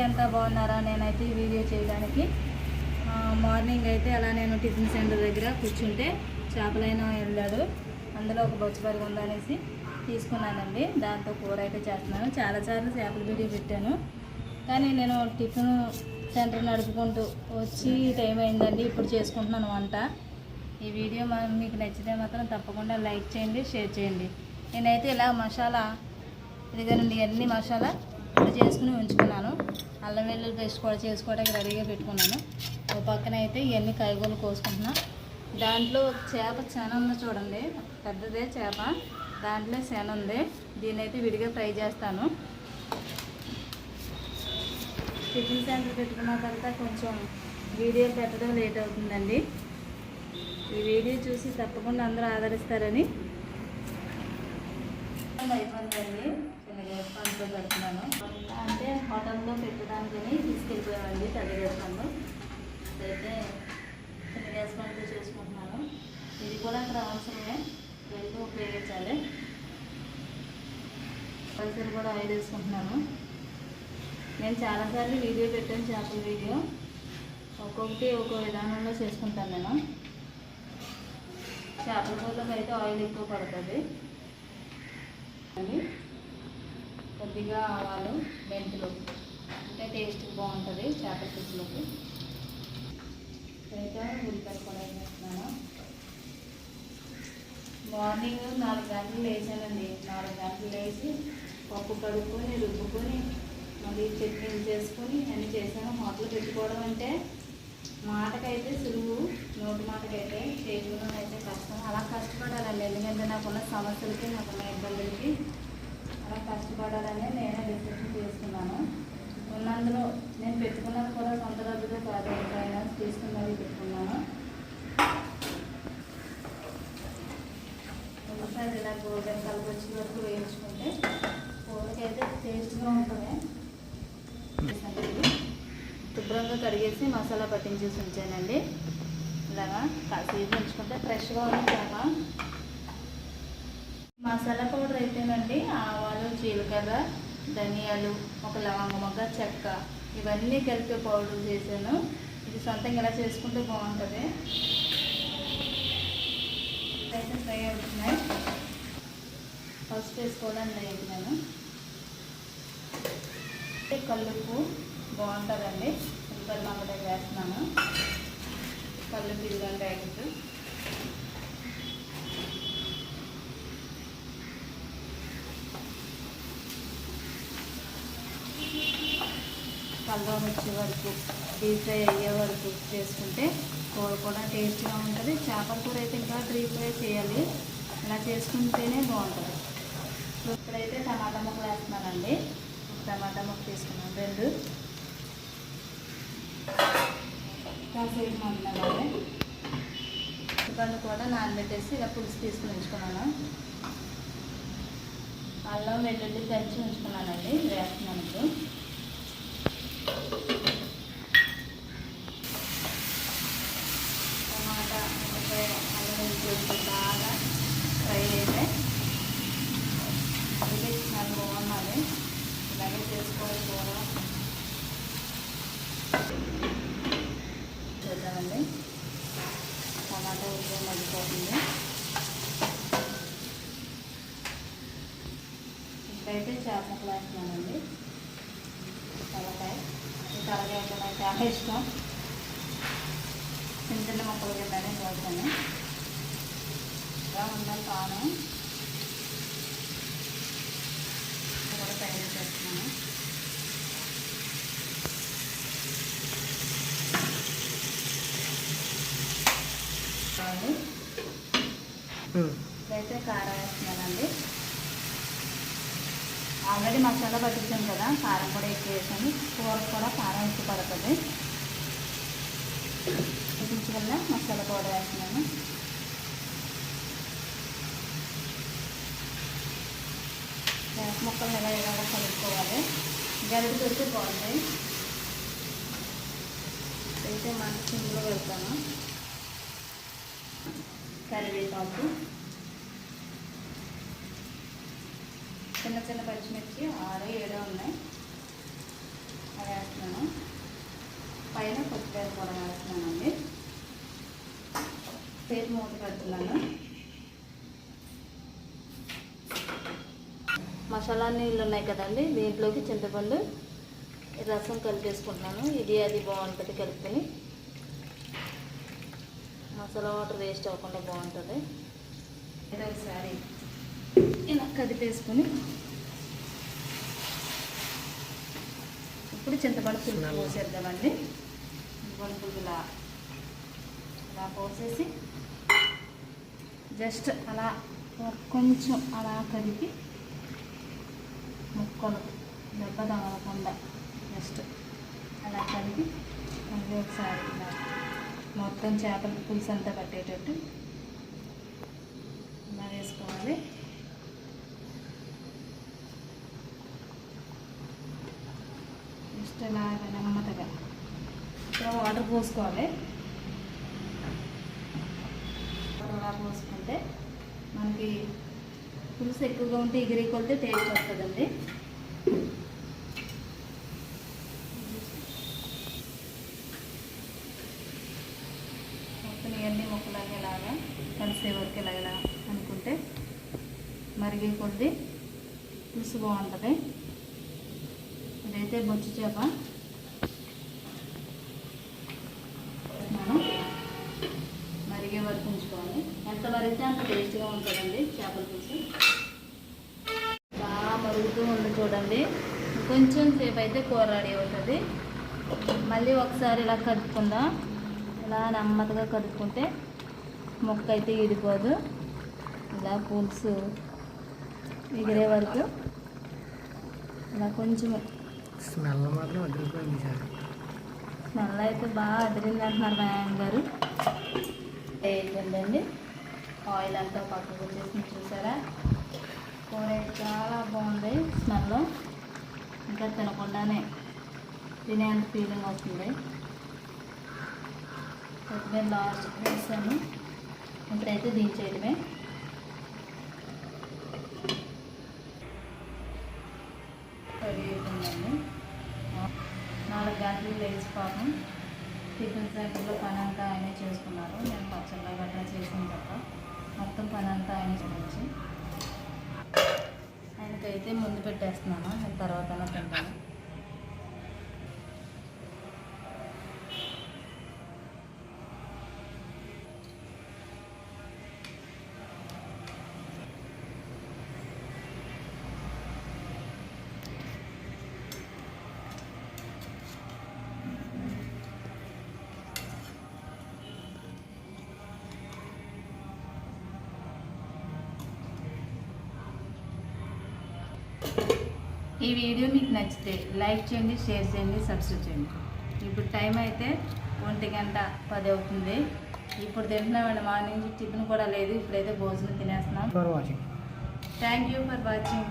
అంతా బాగున్నారా? నేనైతే ఈ వీడియో చేయడానికి మార్నింగ్ అయితే అలా నేను టిఫిన్ సెంటర్ దగ్గర కూర్చుంటే చేపలైనా వెళ్ళాడు అందులో ఒక బొచ్చుపరుగు ఉందనేసి తీసుకున్నానండి. దాంతో కూర అయితే చేస్తున్నాను. చాలాసార్లు చేపల వీడియో పెట్టాను. కానీ నేను టిఫిన్ సెంటర్ నడుపుకుంటూ వచ్చి టైం అయిందండి. ఇప్పుడు చేసుకుంటున్నాను వంట. ఈ వీడియో మా- మీకు నచ్చితే మాత్రం తప్పకుండా లైక్ చేయండి షేర్ చేయండి. నేనైతే ఇలా మసాలా ఇదిగోనండి అన్ని మసాలా ఇప్పుడు చేసుకుని ఉంచుకున్నాను. అల్లం వెల్లుల్లి పేస్ట్ కూడా చేసుకోవడానికి రెడీగా పెట్టుకున్నాను. ఒక పక్కన అయితే ఇవన్నీ కాయగూరలు కోసుకుంటున్నా. దాంట్లో చేప శన ఉంది చూడండి. పెద్దదే చేప. దాంట్లో శన ఉంది. దీన్ని అయితే విడిగా ఫ్రై చేస్తాను. టిఫిన్ సెంటర్ పెట్టుకున్న తర్వాత కొంచెం వీడియో పెట్టడం లేట్ అవుతుందండి. ఈ వీడియో చూసి తప్పకుండా అందరూ ఆదరిస్తారని. అయిపోయిందండి చిన్నగా పెడుతున్నాను అంటే హోటల్లో పెట్టడానికి తీసుకెళ్ళిపోయామండి తల్లి వేస్తాను అయితే చిన్న గ్యాస్ చేసుకుంటున్నాను. ఇది కూడా అక్కడ అవసరమే. రెండు ఉపయోగించాలి. పైసలు కూడా ఆయిల్ వేసుకుంటున్నాను. నేను చాలాసార్లు వీడియో పెట్టాను చేపల వీడియో. ఒక్కొక్కటి ఒక్కో విధానంలో చేసుకుంటాను నేను. చేపల కూరలకు అయితే ఆయిల్ ఎక్కువ పడుతుంది. అని కొద్దిగా ఆవాలు మెంతులు. అంటే టేస్ట్ బాగుంటుంది చేపల పులుసులోకి అయితే ఉల్లిపాయ కూడా వేసేస్తున్నాను మార్నింగ్ నాలుగు గంటలు లేచానండి. నాలుగు గంటలు లేచి పప్పు కడుక్కొని రుబ్బుకొని మళ్ళీ చట్నీలు చేసుకొని అన్నీ చేశాను. హోటల్ పెట్టుకోవడం అంటే మాటకైతే సులువు నోటి మాటకైతే చేయడం అయితే కష్టం. అలా కష్టపడాలండి. ఎందుకంటే నాకున్న సమస్యలకి నాకున్న ఇబ్బందులకి అలా కష్టపడాలని నేనే డిసిషన్ తీసుకున్నాను. ఉన్నందులో నేను పెట్టుకున్నది కూడా సొంత డబ్బుతో కాదు ఫైనాన్స్ తీసుకున్నది పెట్టుకున్నాను. ఒకసారి ఇలా గోల్డెన్ కలర్ వచ్చే వరకు వేయించుకుంటే కూరకైతే టేస్ట్గా ఉంటుంది. శుభ్రంగా కడిగేసి మసాలా పట్టించేసి ఉంచానండి. ఇలాగా కాసేపు ఉంచుకుంటే ఫ్రెష్గా ఉంటాక మసాలా పౌడర్ అయితేనండి ఆవాలు జీలకర్ర ధనియాలు ఒక లవంగ మొగ్గ చెక్క ఇవన్నీ కలిపి పౌడర్ చేశాను. ఇది సొంతంగా ఇలా చేసుకుంటే బాగుంటుంది. అయితే ఫ్రై అవుతున్నాయి. ఫస్ట్ వేసుకోవడానికి వేసినాను కల్లుప్పు బాగుంటుందండి. ఉల్లిపాయ మామిడి వేస్తున్నాను. కల్లుప్పు ఇదిగోండి ప్యాకెట్ కలర్ వచ్చే వరకు డీప్ ఫ్రై అయ్యే వరకు చేసుకుంటే కూర కూడా టేస్ట్గా ఉంటుంది. చేపల కూర అయితే ఇంకా డీప్ ఫ్రై చేయాలి. ఇలా చేసుకుంటేనే బాగుంటుంది. ఇప్పుడైతే టమాటా ముక్కలు వేస్తున్నానండి. టమాటా ముక్క తీసుకున్నాను. రెండు. కాసేపు మగ్గాలి చికెన్ కూడా నానబెట్టేసి ఇలా పులుసు తీసుకుని ఉంచుకున్నాను. అల్లం వెల్లుల్లి దంచి ఉంచుకున్నానండి. వేస్తున్నాను ఇప్పుడు. టమాటా ఉల్లిపాయ అల్లం వెల్లుల్లి బాగా ఫ్రై అయితే అందుకే చాలా బాగున్నది ఇలాగే చేసుకోవాలి కూర చూద్దామండి టమాటా ఉల్లిపాయ మగ్గిపోతుంది ఇప్పుడైతే చేప క్లాస్ వేస్తున్నానండి. తలకాయ. తలకాయ అంటే నాకు చాలా ఇష్టం చిన్న చిన్న మొక్కలు కిందనే కోసాను ఇలా ఉండాలి పాను. కూడా తయారు చేస్తున్నాను. ఇప్పుడైతే కారం వేస్తున్నానండి ఆల్రెడీ మసాలా పట్టించాను కదా కారం కూడా ఎక్కువ వేసాను కూర కూడా కారం ఎక్కువ పడుతుంది వల్ల మసాలా పౌడర్ వేస్తున్నాను. గ్యాస్ ముక్కలు ఎలా ఎలా కలుపుకోవాలి? గరిటి పెడితే బాగుంటాయి అయితే మంచి సింగులో వెళ్తాను కరివేపాకు. చిన్న పచ్చిమిర్చి ఆరో ఏడో ఉన్నాయి. అవి వేస్తున్నాను. పైన కొత్తిమీర కూడా వేస్తున్నానండి. పేరు మూత పెడుతున్నాను. మసాలా నీళ్ళు ఉన్నాయి కదండి దీంట్లోకి చింతపండు రసం కలిపేసుకుంటున్నాను. ఇది అది బాగుంటుంది కలుపుకొని మసాలా వాటర్ వేస్ట్ అవ్వకుండా బాగుంటుంది. ఒకసారి ఇలా కదిపేసుకొని ఇప్పుడు చింతపండు పోసేద్దామండి చింతపండు పులుసు ఇలా ఇలా పోసేసి జస్ట్ అలా కొంచెం అలా కదిపి ముక్కలు దెబ్బ తగలకుండా జస్ట్ అలా కలిపి మళ్ళీ ఒకసారి మొత్తం చేపల పులుసు అంతా పట్టేటట్టు ఇలా వేసుకోవాలి. జస్ట్ ఇలా నెమ్మదిగా ఇక్కడ వాటర్ పోసుకోవాలి. అలా పోసుకుంటే మనకి పులుసు ఎక్కువగా ఉంటే ఎగిరి కొలితే టేస్ట్ వస్తుందండి. మొత్తం ఇవన్నీ మొక్కలాగా ఇలాగా కలిసే వరకు ఇలా ఇలా అనుకుంటే మరిగే కొద్ది పులుసు బాగుంటుంది. ఇదైతే బొచ్చు చేప. మనం మరిగే వరకు ఉంచుకోవాలి. ఎంత మరిగితే అంత టేస్ట్గా ఉంటుందండి చేపల పులుసు. బాగా మరుగుతూ ఉంది చూడండి. కొంచెం సేపు అయితే కూర రెడీ అవుతుంది. మళ్ళీ ఒకసారి ఇలా కదుపుకుందాం ఇలా నెమ్మదిగా కదుపుకుంటే మొక్క అయితే ఇడిపోదు ఇలా పులుసు ఎగిరే వరకు. ఇలా కొంచెం స్మెల్ మాత్రం అదిరిపోయింది సార్. స్మెల్ అయితే బాగా అదిరింది అంటున్నారు మ్యామ్ గారు. ఏంటండి? ఆయిల్ అంతా పక్కకు వచ్చేసి చూసారా? కూర చాలా బాగుంది స్మెల్. ఇంకా తినకుండానే తినేంత ఫీలింగ్ వస్తుంది. కొత్తిమీర లాస్ట్ వేసాను. ఇప్పుడైతే దించేయడమే రెడీ అయిపోయిందండి నాలుగు గంటలు లేచి పాపం టిఫిన్ సెంటర్లో పని అంతా ఆయనే చేసుకున్నారు. నేను పచ్చళ్ళ గట్రా చేసిన తప్ప మొత్తం పని అంతా ఆయన చేయొచ్చు ఆయనకైతే ముందు పెట్టేస్తున్నాను నేను తర్వాత తింటాను. ఈ వీడియో మీకు నచ్చితే లైక్ చేయండి షేర్ చేయండి సబ్స్క్రైబ్ చేయండి. ఇప్పుడు టైం అయితే ఒంటి గంట పది అవుతుంది. ఇప్పుడు తింటున్నామండి మార్నింగ్ టిఫిన్ కూడా లేదు. ఇప్పుడైతే భోజనం తినేస్తున్నాం. For watching thank you for watching